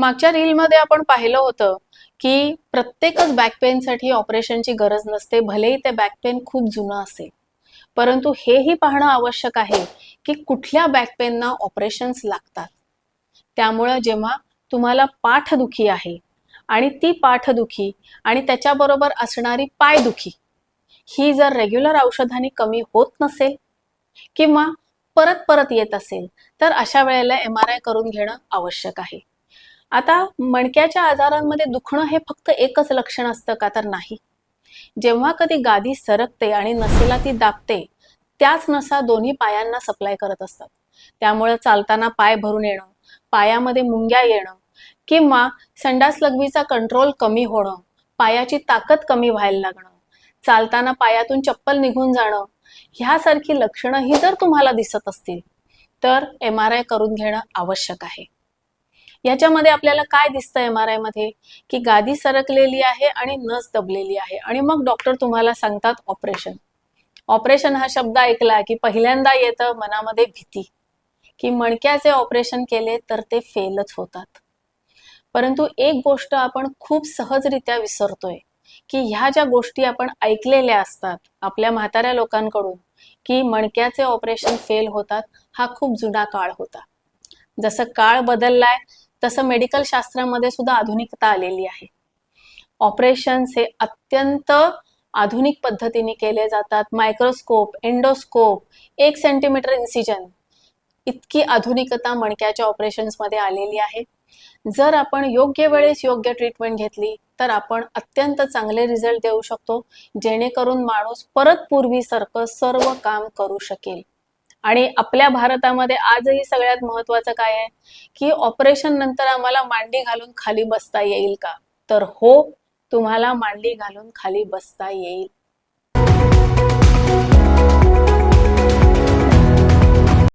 मागच्या रीलमध्ये आपण पाहिलं होतं की प्रत्येकच बॅक पेनसाठी ऑपरेशनची गरज नसते भलेही ते बॅक पेन खूप जुनं असेल. परंतु हेही पाहणं आवश्यक आहे की कुठल्या बॅक पेनना ऑपरेशन्स लागतात. त्यामुळं जेव्हा तुम्हाला पाठदुखी आहे आणि ती पाठदुखी आणि त्याच्याबरोबर असणारी पायदुखी ही जर रेग्युलर औषधांनी कमी होत नसेल किंवा परत परत येत असेल तर अशा वेळेला एम आर आय करून घेणं आवश्यक आहे. आता मणक्याच्या आजारांमध्ये दुखणं हे फक्त एकच लक्षण असतं का तर नाही. जेव्हा कधी गादी सरकते आणि नसेला ती दाबते त्याच नसा दोन्ही पायांना सप्लाय करत असतात. त्यामुळे चालताना पाय भरून येणं पायामध्ये मुंग्या येणं किंवा संडास लघवीचा कंट्रोल कमी होणं पायाची ताकद कमी व्हायला लागणं चालताना पायातून चप्पल निघून जाणं ह्यासारखी लक्षणं ही जर तुम्हाला दिसत असतील तर एम आर आय करून घेणं आवश्यक आहे. याच्यामध्ये आपल्याला काय दिसतं एम आर आयमध्ये? की गादी सरकलेली आहे आणि नस दबलेली आहे. आणि मग डॉक्टर तुम्हाला सांगतात ऑपरेशन ऑपरेशन हा शब्द ऐकला की पहिल्यांदा येतं मनामध्ये भीती. की मणक्याचे ऑपरेशन केले तर ते फेलच होतात. परंतु एक गोष्ट आपण खूप सहजरित्या विसरतोय की ह्या ज्या गोष्टी आपण ऐकलेल्या असतात आपल्या म्हाताऱ्या लोकांकडून की मणक्याचे ऑपरेशन फेल होतात हा खूप जुना काळ होता. जसं काळ बदललाय तसं मेडिकल शास्त्रामध्ये सुद्धा आधुनिकता आलेली आहे. ऑपरेशन्स हे अत्यंत आधुनिक पद्धतीने केले जातात. मायक्रोस्कोप एंडोस्कोप एक सेंटीमीटर इन्सिजन इतकी आधुनिकता मणक्याच्या ऑपरेशन्समध्ये आलेली आहे. जर आपण योग्य वेळेस योग्य ट्रीटमेंट घेतली तर आपण अत्यंत चांगले रिझल्ट देऊ शकतो जेणेकरून माणूस परत पूर्वीसारखं सर्व काम करू शकेल. आणि आपल्या भारतामध्ये आजही सगळ्यात महत्वाचं काय आहे? की ऑपरेशन नंतर आम्हाला मांडी घालून खाली बसता येईल का? तर हो तुम्हाला मांडी घालून खाली बसता येईल.